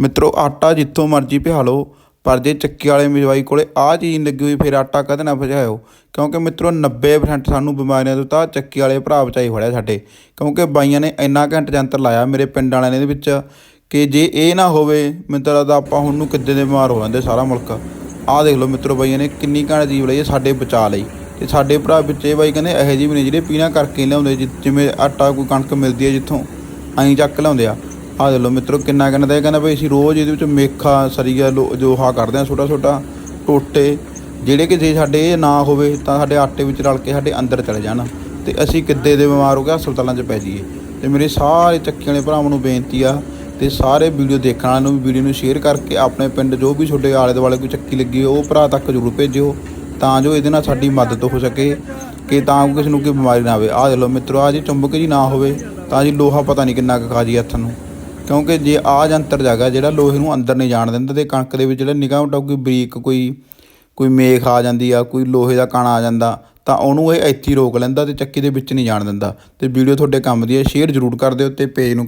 ਮਿੱਤਰੋ, ਆਟਾ ਜਿੱਥੋਂ ਮਰਜ਼ੀ ਪਿਹਾ ਲਓ, ਪਰ ਜੇ ਚੱਕੀ ਵਾਲੇ ਮਜਵਾਈ ਕੋਲੇ ਆਹ ਚੀਜ਼ ਲੱਗੀ ਹੋਈ, ਫਿਰ ਆਟਾ ਕਦੇ ਨਾ ਭਜਾਇਓ? ਕਿਉਂਕਿ ਮਿੱਤਰੋ 90% ਸਾਨੂੰ ਬਿਮਾਰੀਆਂ ਤੋਂ ਤਾਂ ਚੱਕੀ ਵਾਲੇ ਭਰਾ ਬਚਾਈ ਫੜਿਆ ਸਾਡੇ। ਕਿਉਂਕਿ ਬਾਈਆਂ ਨੇ ਇੰਨਾ ਘੰਟ ਜੰਤਰ ਲਾਇਆ ਮੇਰੇ ਪਿੰਡ ਵਾਲਿਆਂ ਨੇ ਇਹਦੇ ਵਿੱਚ, ਕਿ ਜੇ ਇਹ ਨਾ ਹੋਵੇ ਮੈਨੂੰ ਤਾਂ ਆਪਾਂ ਹੁਣ ਨੂੰ ਕਿੱਦੇ ਦੇ ਬਿਮਾਰ ਹੋ ਜਾਂਦੇ ਸਾਰਾ ਮੁਲਕ। ਆਹ ਦੇਖ ਲਓ ਮਿੱਤਰੋ, ਬਾਈਆਂ ਨੇ ਕਿੰਨੀ ਘੈਂਟ ਜੀਵ ਲਈ ਸਾਡੇ ਬਚਾ ਲਈ। ਤੇ ਸਾਡੇ ਭਰਾ ਵਿੱਚ ਇਹ ਬਾਈ ਕਹਿੰਦੇ, ਇਹੋ ਜਿਹੇ ਵੀ ਨੇ ਜਿਹੜੇ ਪੀਣਾ ਕਰਕੇ ਲਿਆਉਂਦੇ, ਜਿ- ਜਿਵੇਂ ਆਟਾ ਕੋਈ ਕਣਕ ਮਿਲਦੀ ਹੈ ਜਿੱਥੋਂ, ਐਂ ਚੱਕ ਲਿਆਉਂਦੇ ਆ। ਆਹ ਦੇਖ ਲਓ ਮਿੱਤਰੋ, ਕਿੰਨਾ ਕਹਿੰਦਾ ਇਹ ਕਹਿੰਦਾ ਵੀ ਅਸੀਂ ਰੋਜ਼ ਇਹਦੇ ਵਿੱਚ ਮੇਖਾ, ਸਰੀਆ, ਲੋ- ਜੋ ਹਾ ਕੱਢਦੇ ਆ ਛੋਟਾ ਛੋਟਾ ਟੋਟੇ, ਜਿਹੜੇ ਕਿ ਜੇ ਸਾਡੇ ਇਹ ਨਾ ਹੋਵੇ ਤਾਂ ਸਾਡੇ ਆਟੇ ਵਿੱਚ ਰਲ ਕੇ ਸਾਡੇ ਅੰਦਰ ਚਲੇ ਜਾਣ ਤੇ ਅਸੀਂ ਕਿੱਦੇ ਦੇ ਬਿਮਾਰ ਹੋ ਕੇ ਹਸਪਤਾਲਾਂ 'ਚ ਪੈ ਜਾਈਏ। ਤੇ ਮੇਰੇ ਸਾਰੇ ਚੱਕੀ ਵਾਲੇ ਭਰਾਵਾਂ ਨੂੰ ਬੇਨਤੀ ਆ ਤੇ ਸਾਰੇ ਵੀਡੀਓ ਦੇਖਣ ਵਾਲਿਆਂ ਨੂੰ ਵੀ ਵੀਡੀਓ ਨੂੰ ਸ਼ੇਅਰ ਕਰਕੇ ਆਪਣੇ ਪਿੰਡ ਜੋ ਵੀ ਤੁਹਾਡੇ ਆਲੇ ਦੁਆਲੇ ਕੋਈ ਚੱਕੀ ਲੱਗੀ ਹੋਵੇ ਉਹ ਭਰਾ ਤੱਕ ਜ਼ਰੂਰ ਭੇਜਿਓ ਤਾਂ ਜੋ ਇਹਦੇ ਨਾਲ ਸਾਡੀ ਮਦਦ ਹੋ ਸਕੇ ਕਿ ਤਾਂ ਕਿਸੇ ਨੂੰ ਕੋਈ ਬਿਮਾਰੀ ਨਾ ਆਵੇ। ਆਹ ਦੇਖ ਲਓ ਮਿੱਤਰੋ ਆ ਜੀ ਚੁੰਬਕ ਜੀ ਨਾ ਹੋਵੇ ਤਾਂ ਜੀ ਲੋਹਾ ਪਤਾ ਨਹੀਂ ਕਿੰਨਾ ਕੁ ਖਾ ਜੀ ਹੱਥ ਨੂੰ। ਕਿਉਂਕਿ ਜੇ ਆ ਜੰਤਰ ਜਾਗਾ ਜਿਹੜਾ ਲੋਹੇ ਨੂੰ ਅੰਦਰ ਨਹੀਂ ਜਾਣ ਦਿੰਦਾ ਤੇ ਕਣਕ ਦੇ ਵਿੱਚ ਜਿਹੜਾ ਨਿਗਾਹ ਉਟਾ ਕੋਈ ਬਰੀਕ ਕੋਈ ਕੋਈ ਮੇਖ ਆ ਜਾਂਦੀ ਆ, ਕੋਈ ਲੋਹੇ ਦਾ ਕਣ ਆ ਜਾਂਦਾ, ਤਾਂ ਉਹਨੂੰ ਇਹ ਇੱਥੇ ਰੋਕ ਲੈਂਦਾ ਤੇ ਚੱਕੀ ਦੇ ਵਿੱਚ ਨਹੀਂ ਜਾਣ ਦਿੰਦਾ। ਤੇ ਵੀਡੀਓ ਤੁਹਾਡੇ ਕੰਮ ਦੀ ਹੈ, ਸ਼ੇਅਰ ਜ਼ਰੂਰ ਕਰ ਦਿਓ ਤੇ ਪੇਜ ਨੂੰ